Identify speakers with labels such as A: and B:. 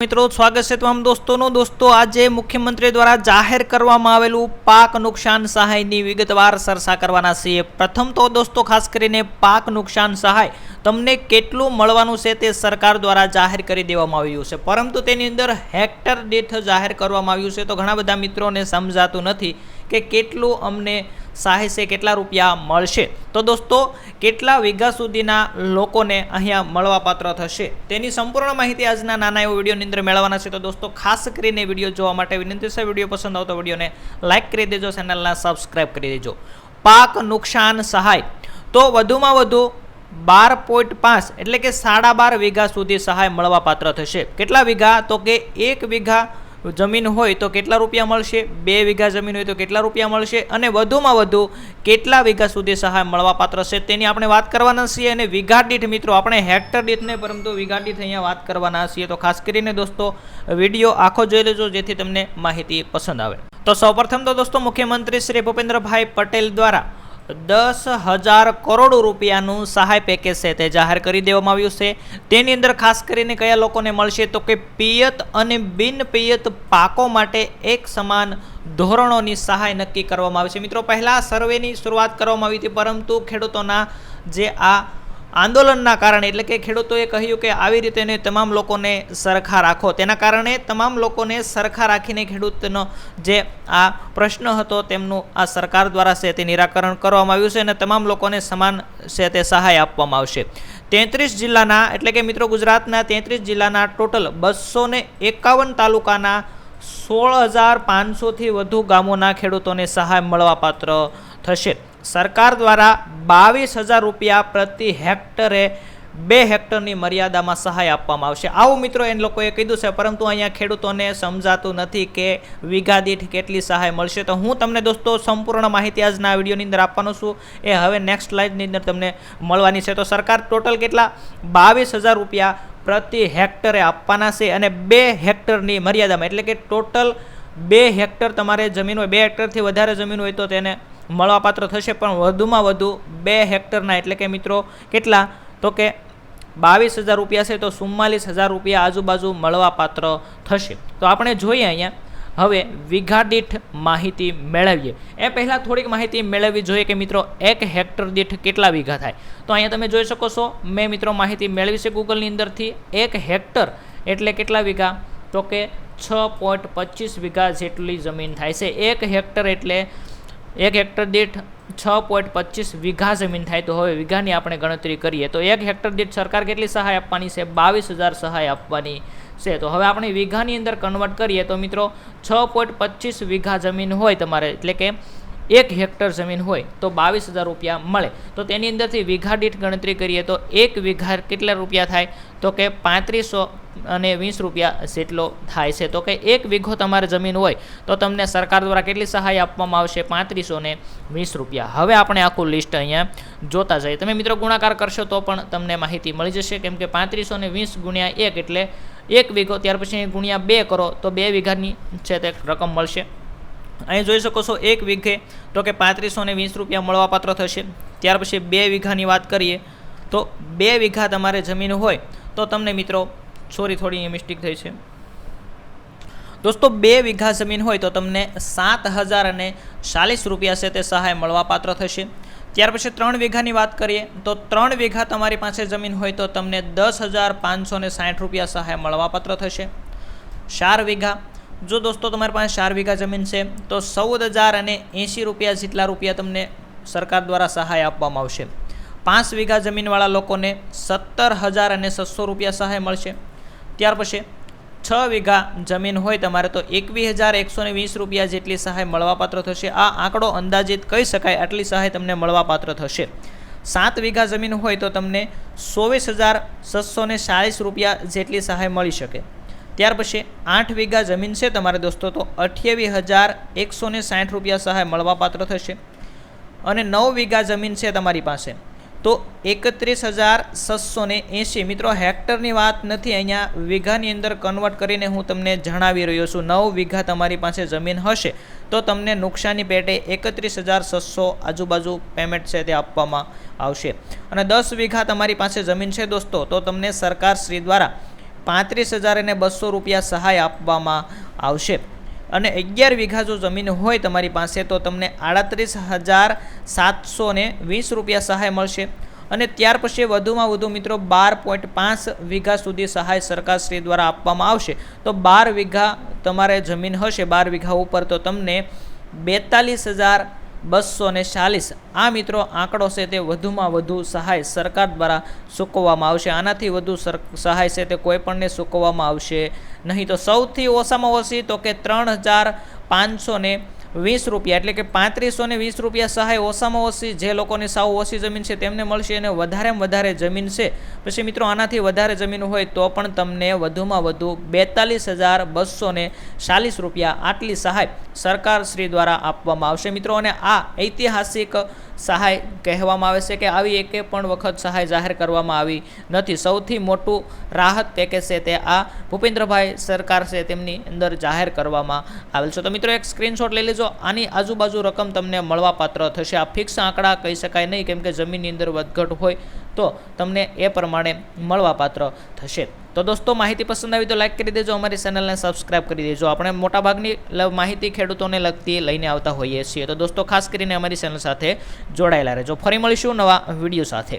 A: મિત્રો, સ્વાગત છે તમામ દોસ્તોનું. દોસ્તો, આજે મુખ્યમંત્રી દ્વારા જાહેર કરવામાં આવેલું પાક નુકસાન સહાયની વિગતવાર ચર્ચા કરવાના છીએ. પ્રથમ તો દોસ્તો, ખાસ કરીને પાક નુકસાન સહાય તમને કેટલું મળવાનું છે તે સરકાર દ્વારા જાહેર કરી દેવામાં આવ્યું છે. પરંતુ તેની અંદર હેક્ટર દીઠ જાહેર કરવામાં આવ્યું છે. તો ઘણા બધા મિત્રોને સમજાતું નથી કે કેટલું અમને સહાય કેટલા રૂપિયા મળશે? તો દોસ્તો, કેટલા વીઘા સુધીના લોકોને અહીંયા મળવાપાત્ર થશે? તેની સંપૂર્ણ માહિતી આજના નાના એવો વિડીયોની અંદર મેળવવાના છે. તો દોસ્તો, ખાસ કરીને વીડિયો જોવા માટે વિનંતી છે, વીડિયો પસંદ આવતો વિડીયોને લાઇક કરી દેજો, ચેનલના સબસ્ક્રાઇબ કરી દેજો. પાક નુકસાન સહાય. તો વધુમાં વધુ બાર પોઈન્ટ પાંચ એટલે કે સાડા બાર વીઘા સુધી સહાય મળવાપાત્ર થશે. કેટલા વીઘા? તો કે એક વીઘા જમીન હોય તો કેટલા રૂપિયા મળશે? બે વીઘા જમીન હોય તો કેટલા રૂપિયા મળશે? અને વધુમાં વધુ કેટલા વીઘા સુધી સહાય મળવાપાત્ર છે? તેની આપણે વાત કરવાના છીએ અને વીઘા દીઠ મિત્રો આપણે હેક્ટર દીઠ નહીં પરંતુ વીઘા દીઠ અહીંયા વાત કરવાના છીએ. તો ખાસ કરીને દોસ્તો, વીડિયો આખો જોઈ લેજો, જેથી તમને માહિતી પસંદ આવે. તો સૌપ્રથમ તો દોસ્તો મુખ્યમંત્રી શ્રી ભૂપેન્દ્રભાઈ પટેલ દ્વારા દસ હજાર કરોડ રૂપિયાનું સહાય પેકેજ છે તે જાહેર કરી દેવામાં આવ્યું છે. તેની અંદર ખાસ કરીને કયા લોકોને મળશે તો કે પિયત અને બિન પિયત પાકો માટે એક સમાન ધોરણોની સહાય નક્કી કરવામાં આવે છે. મિત્રો, પહેલાં સર્વેની શરૂઆત કરવામાં આવી હતી, પરંતુ ખેડૂતોના જે આ આંદોલનના કારણે, એટલે કે ખેડૂતોએ કહ્યું કે આવી રીતે તમામ લોકોને સરખા રાખો. તેના કારણે તમામ લોકોને સરખા રાખીને ખેડૂતનો જે આ પ્રશ્ન હતો તેમનું આ સરકાર દ્વારા છે તે નિરાકરણ કરવામાં આવ્યું છે અને તમામ લોકોને સમાન છે તે સહાય આપવામાં આવશે. તેત્રીસ જિલ્લાના, એટલે કે મિત્રો ગુજરાતના તેત્રીસ જિલ્લાના ટોટલ બસો એકાવન તાલુકાના સોળ હજાર પાંચસોથી વધુ ગામોના ખેડૂતોને સહાય મળવાપાત્ર થશે. સરકાર દ્વારા બાવીસ હજાર રૂપિયા પ્રતિ હેક્ટરે બે હેક્ટરની મર્યાદામાં સહાય આપવામાં આવશે. આવું મિત્રો એ લોકોએ કીધું છે, પરંતુ અહીંયા ખેડૂતોને સમજાતું નથી કે વીઘા દીઠ કેટલી સહાય મળશે. તો હું તમને દોસ્તો સંપૂર્ણ માહિતી આજના વિડીયોની અંદર આપવાનો છું. એ હવે નેક્સ્ટ સ્લાઇડની અંદર તમને મળવાની છે. તો સરકાર ટોટલ કેટલા? બાવીસ હજાર રૂપિયા પ્રતિ હેક્ટરે આપવાના છે અને બે હેક્ટરની મર્યાદામાં. એટલે કે ટોટલ બે હેક્ટર તમારે જમીન હોય, બે હેક્ટરથી વધારે જમીન હોય તો તેને મળવાપાત્ર થશે, પણ વધુમાં વધુ બે હેક્ટરના, એટલે કે મિત્રો કેટલા? તો કે બાવીસ હજાર રૂપિયા છે, તો ચુમ્માલીસ હજાર રૂપિયા આજુબાજુ મળવાપાત્ર થશે. તો આપણે જોઈએ અહીંયા, હવે વીઘા દીઠ માહિતી મેળવીએ. એ પહેલાં થોડીક માહિતી મેળવવી જોઈએ કે મિત્રો, એક હેક્ટર દીઠ કેટલા વીઘા થાય? તો અહીંયા તમે જોઈ શકો છો, મેં મિત્રો માહિતી મેળવી છે ગૂગલની અંદરથી, એક હેક્ટર એટલે કેટલા વીઘા? તો કે છ પોઈન્ટ પચીસ વીઘા જેટલી જમીન થાય છે. એક હેક્ટર એટલે એક હેક્ટર દીઠ છ પોઈન્ટ પચીસ વીઘા જમીન થાય તો હવે વીઘાની આપણે ગણતરી કરીએ તો એક હેક્ટર દીઠ સરકાર કેટલી સહાય આપવાની છે? બાવીસ હજાર સહાય આપવાની છે. તો હવે આપણે વીઘાની અંદર કન્વર્ટ કરીએ તો મિત્રો, છ પોઈન્ટ પચીસ વીઘા જમીન હોય તમારે. એટલે કે એક હેક્ટર જમીન હોય તો બાવીસ હજાર રૂપિયા મળે. તો તેની અંદરથી વીઘા દીઠ ગણતરી કરીએ તો એક વીઘા કેટલા રૂપિયા થાય? તો કે પાંત્રીસો અને વીસ રૂપિયા જેટલો થાય છે. તો કે એક વીઘો તમારે જમીન હોય તો તમને સરકાર દ્વારા કેટલી સહાય આપવામાં આવશે? પાંત્રીસો ને વીસ રૂપિયા. હવે આપણે આખું લિસ્ટ અહીંયા જોતા જઈએ. તમે મિત્રો ગુણાકાર કરશો તો પણ તમને માહિતી મળી જશે. કેમ કે પાંત્રીસો ને વીસ ગુણ્યા એક એટલે એક વીઘો, ત્યાર પછી ગુણ્યા બે કરો તો બે વીઘાની છે તે રકમ મળશે. અહીં જોઈ શકો છો એક વીઘે, તો કે પાંત્રીસો ને વીસ રૂપિયા મળવાપાત્ર થશે. ત્યાર પછી બે વીઘાની વાત કરીએ, તો બે વીઘા તમારે જમીન હોય, તો તમને મિત્રો, સોરી થોડી મિસ્ટેક થઈ છે. દોસ્તો, બે વીઘા જમીન હોય તો તમને સાત હજાર અને ચાલીસ રૂપિયા છે તે સહાય મળવાપાત્ર થશે. ત્યાર પછી ત્રણ વીઘાની વાત કરીએ, તો ત્રણ વીઘા તમારી પાસે જમીન હોય તો તમને દસ હજાર પાંચસો ને સાઠ રૂપિયા સહાય મળવાપાત્ર થશે. ચાર વીઘા જો દોસ્તો તમારી પાસે ચાર વીઘા જમીન છે, તો ચૌદ હજાર અને એંશી રૂપિયા જેટલા રૂપિયા તમને સરકાર દ્વારા સહાય આપવામાં આવશે. પાંચ વીઘા જમીનવાળા લોકોને સત્તર હજાર અને છસો રૂપિયા સહાય મળશે. ત્યાર પછી છ વીઘા જમીન હોય તમારે તો એકવીસ હજાર એકસો ને વીસ રૂપિયા જેટલી સહાય મળવાપાત્ર થશે. આ આંકડો અંદાજિત કહી શકાય આટલી સહાય તમને મળવાપાત્ર થશે. સાત વીઘા જમીન હોય તો તમને ચોવીસ હજાર છસો ને ચાળીસ રૂપિયા જેટલી સહાય મળી શકે. ત્યાર પછી આઠ વીઘા જમીન છે તમારે દોસ્તો, તો અઠ્યાવીસ હજાર એકસો સાઠ રૂપિયા સહાય મળવાપાત્ર થશે. અને નવ વીઘા જમીન છે તમારી પાસે. તો એકત્રીસ હજાર છસો એંશી. મિત્રો, હેક્ટરની વાત નથી, અહીંયા વીઘાની અંદર કન્વર્ટ કરીને હું તમને જણાવી રહ્યો છું. નવ વીઘા તમારી પાસે જમીન હશે, તો તમને નુકસાની પેટે એકત્રીસ હજાર છસો આજુબાજુ પેમેન્ટ છે તે આપવામાં આવશે. અને દસ વીઘા તમારી પાસે જમીન છે દોસ્તો, તો તમને સરકાર શ્રી દ્વારા પાંત્રીસ હજાર અને બસો રૂપિયા સહાય આપવામાં આવશે. અને અગિયાર વીઘા જો જમીન હોય તમારી પાસે તો તમને આડત્રીસ હજાર સાતસો ને વીસ રૂપિયા સહાય મળશે. અને ત્યાર પછી વધુમાં વધુ મિત્રો બાર પોઈન્ટ પાંચ વીઘા સુધી સહાય સરકારશ્રી દ્વારા આપવામાં આવશે. તો બાર વીઘા તમારે જમીન હશે, બાર વીઘા ઉપર તો તમને બેતાલીસ હજાર બસો ને ચાલીસ. આ મિત્રો આંકડો છે તે વધુમાં વધુ સહાય સરકાર દ્વારા ચૂકવવામાં આવશે. આનાથી વધુ સહાય છે તે કોઈપણને ચૂકવવામાં આવશે નહીં. તો સૌથી ઓછામાં ઓછી તો કે ત્રણ હજાર પાંચસો ને વીસ રૂપિયા, એટલે કે પાંત્રીસો ને વીસ રૂપિયા સહાય ઓછામાં ઓછી જે લોકોની સાવ ઓછી જમીન છે તેમને મળશે અને વધારેમાં વધારે જમીન છે. પછી મિત્રો, આનાથી વધારે જમીન હોય તો પણ તમને વધુમાં વધુ બેતાલીસ હજાર બસો ને ચાલીસ રૂપિયા આટલી સહાય સરકાર શ્રી દ્વારા આપવામાં આવશે. મિત્રો, અને આ ઐતિહાસિક સહાય કહેવામાં આવે છે કે આવી એકે પણ વખત સહાય જાહેર કરવામાં આવી નથી. સૌથી મોટું રાહત પેકેજ છે તે આ ભૂપેન્દ્રભાઈ સરકાર છે તેમની અંદર જાહેર કરવામાં આવેલ છે. તો મિત્રો એક સ્ક્રીનશોટ લઈ લેજો. આની આજુબાજુ રકમ તમને મળવાપાત્ર થશે. આ ફિક્સ આંકડા કહી શકાય નહીં, કેમ કે જમીનની અંદર વધઘટ હોય તો તમને એ પ્રમાણે મળવાપાત્ર થશે. તો દોસ્તો, માહિતી પસંદ આવી તો લાઈક કરી દેજો, અમારી ચેનલને સબસ્ક્રાઇબ કરી દેજો. આપણે મોટાભાગની માહિતી ખેડૂતોને લગતી લઈને આવતા હોઈએ છીએ. તો દોસ્તો, ખાસ કરીને અમારી ચેનલ સાથે જોડાયેલા રહેજો. ફરી મળીશું નવા વીડિયો સાથે.